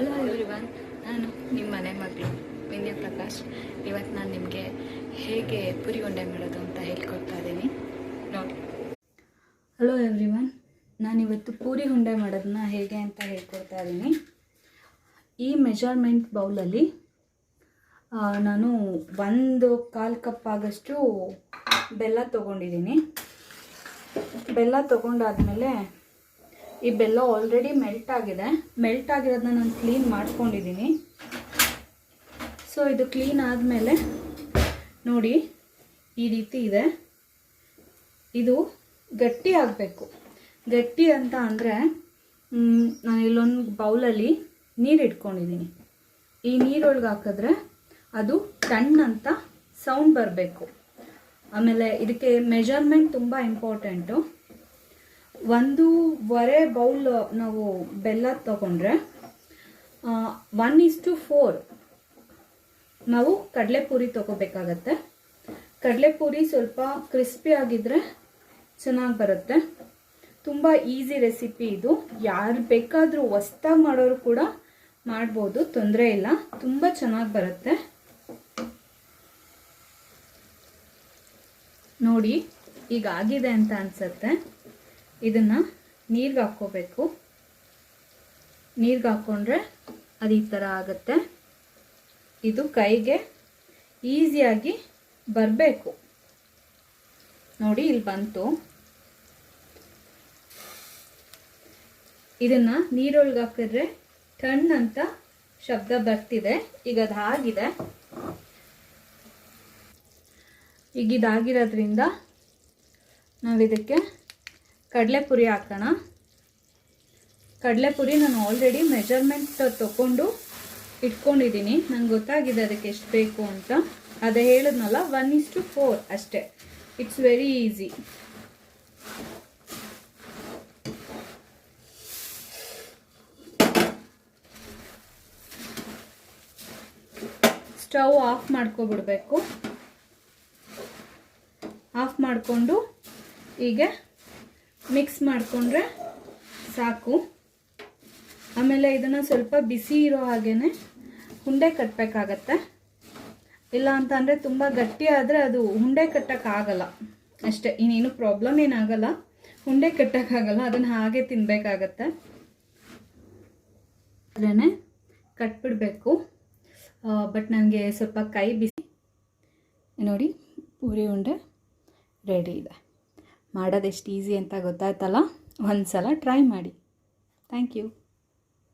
Hello everyone ನಾನು ನಿಮ್ಮ ಮನೆ ಮಗಳು, ವಿನ್ಯ ಪ್ರಕಾಶ್. ಇವತ್ತು ನಾನು ನಿಮಗೆ ಹೇಗೆ ಪುರಿ ಉಂಡೆ ಮಾಡೋದು ಅಂತ ಹೇಳ್ಕೊಡ್ತಾ ಇದ್ದೀನಿ. ನೋಡಿ. ಹಲೋ ಎವ್ರಿವನ್ ನಾನಿವತ್ತು ಪೂರಿ ಉಂಡೆ ಮಾಡೋದನ್ನ ಹೇಗೆ ಅಂತ ಹೇಳ್ಕೊಡ್ತಾ ಇದ್ದೀನಿ. ಈ ಮೆಜರ್ಮೆಂಟ್ ಬೌಲಲ್ಲಿ ನಾನು ಒಂದು ಕಾಲು ಕಪ್ ಆಗಷ್ಟು ಬೆಲ್ಲ ತೊಗೊಂಡಿದ್ದೀನಿ. ಬೆಲ್ಲ ತೊಗೊಂಡಾದ್ಮೇಲೆ ಈ ಬೆಲ್ಲ ಆಲ್ರೆಡಿ ಮೆಲ್ಟ್ ಆಗಿದೆ. ಮೆಲ್ಟ್ ಆಗಿರೋದನ್ನ ನಾನು ಕ್ಲೀನ್ ಮಾಡ್ಕೊಂಡಿದ್ದೀನಿ ಸೊ ಇದು ಕ್ಲೀನ್ ಆದಮೇಲೆ ನೋಡಿ, ಈ ರೀತಿ ಇದೆ. ಇದು ಗಟ್ಟಿ ಆಗಬೇಕು. ಗಟ್ಟಿ ಅಂತ ಅಂದರೆ ನಾನು ಇಲ್ಲೊಂದು ಬೌಲಲ್ಲಿ ನೀರು ಇಟ್ಕೊಂಡಿದ್ದೀನಿ ಈ ನೀರೊಳಗೆ ಹಾಕಿದ್ರೆ ಅದು ಟಣ್ಣಂತ ಸೌಂಡ್ ಬರಬೇಕು. ಆಮೇಲೆ ಇದಕ್ಕೆ ಮೆಜರ್ಮೆಂಟ್ ತುಂಬ ಇಂಪಾರ್ಟೆಂಟು ಒಂದೂವರೆ ಬೌಲ್, ನಾವು ಬೆಲ್ಲ ತಗೊಂಡ್ರೆ ಒನ್ ಇಸ್ ಟು ಫೋರ್ ನಾವು ಕಡಲೆಪುರಿ ತಗೋಬೇಕಾಗತ್ತೆ. ಕಡಲೆಪುರಿ ಸ್ವಲ್ಪ ಕ್ರಿಸ್ಪಿ ಆಗಿದ್ರೆ ಚೆನ್ನಾಗಿ ಬರುತ್ತೆ. ತುಂಬ ಈಸಿ ರೆಸಿಪಿ ಇದು. ಯಾರು ಬೇಕಾದರೂ ಹೊಸ್ದಾಗಿ ಮಾಡೋರು ಕೂಡ ಮಾಡ್ಬೋದು, ತೊಂದರೆ ಇಲ್ಲ. ತುಂಬ ಚೆನ್ನಾಗಿ ಬರುತ್ತೆ. ನೋಡಿ, ಈಗ ಆಗಿದೆ ಅಂತ ಅನ್ಸುತ್ತೆ. ಇದನ್ನು ನೀರಿಗೆ ಹಾಕ್ಕೋಬೇಕು. ನೀರಿಗೆ ಹಾಕ್ಕೊಂಡ್ರೆ ಅದು ಈ ಥರ ಆಗುತ್ತೆ. ಇದು ಕೈಗೆ ಈಸಿಯಾಗಿ ಬರಬೇಕು. ನೋಡಿ, ಇಲ್ಲಿ ಬಂತು. ಇದನ್ನು ನೀರೊಳಗೆ ಹಾಕಿದ್ರೆ ಟಣ್ ಅಂತ ಶಬ್ದ ಬರ್ತಿದೆ. ಈಗ ಅದು ಆಗಿದೆ. ಈಗ ಇದಾಗಿರೋದ್ರಿಂದ ನಾವಿದಕ್ಕೆ ಕಡಲೆಪುರಿ ಹಾಕೋಣ. ಕಡಲೆಪುರಿ ನಾನು ಆಲ್ರೆಡಿ ಮೆಜರ್ಮೆಂಟ್ ತೊಗೊಂಡು ಇಟ್ಕೊಂಡಿದ್ದೀನಿ. ನಂಗೆ ಗೊತ್ತಾಗಿದೆ ಅದಕ್ಕೆ ಎಷ್ಟು ಬೇಕು ಅಂತ. ಅದೇ ಹೇಳಿದ್ನಲ್ಲ ಒನ್ ಇಸ್ ಟು ಫೋರ್ ಅಷ್ಟೇ. It's very easy stove off ಮಾಡ್ಕೊಬಿಡ್ಬೇಕು. Off ಮಾಡಿಕೊಂಡು ಹೀಗೆ ಮಿಕ್ಸ್ ಮಾಡಿಕೊಂಡ್ರೆ ಸಾಕು. ಆಮೇಲೆ ಇದನ್ನು ಸ್ವಲ್ಪ ಬಿಸಿ ಇರೋ ಹಾಗೇ ಹುಂಡೆ ಕಟ್ಟಬೇಕಾಗತ್ತೆ ಇಲ್ಲ ಅಂತ ಅಂದರೆ ತುಂಬ ಗಟ್ಟಿ ಆದರೆ ಅದು ಹುಂಡೆ ಕಟ್ಟೋಕ್ಕಾಗಲ್ಲ ಅಷ್ಟೇ, ಇನ್ನೇನು ಪ್ರಾಬ್ಲಮ್ ಏನಾಗಲ್ಲ ಹುಂಡೆ ಕಟ್ಟೋಕ್ಕಾಗಲ್ಲ ಅದನ್ನು ಹಾಗೆ ತಿನ್ನಬೇಕಾಗತ್ತೆ ಅದ್ರೇ ಕಟ್ಬಿಡಬೇಕು. ಬಟ್ ನನಗೆ ಸ್ವಲ್ಪ ಕೈ ಬಿಸಿ. ನೋಡಿ, ಪೂರಿ ಉಂಡೆ ರೆಡಿ ಇದೆ. ಮಾಡೋದು ಎಷ್ಟು ಈಸಿ ಅಂತ ಗೊತ್ತಾಯ್ತಲ್ಲ? ಒಂದು ಸಲ ಟ್ರೈ ಮಾಡಿ. Thank you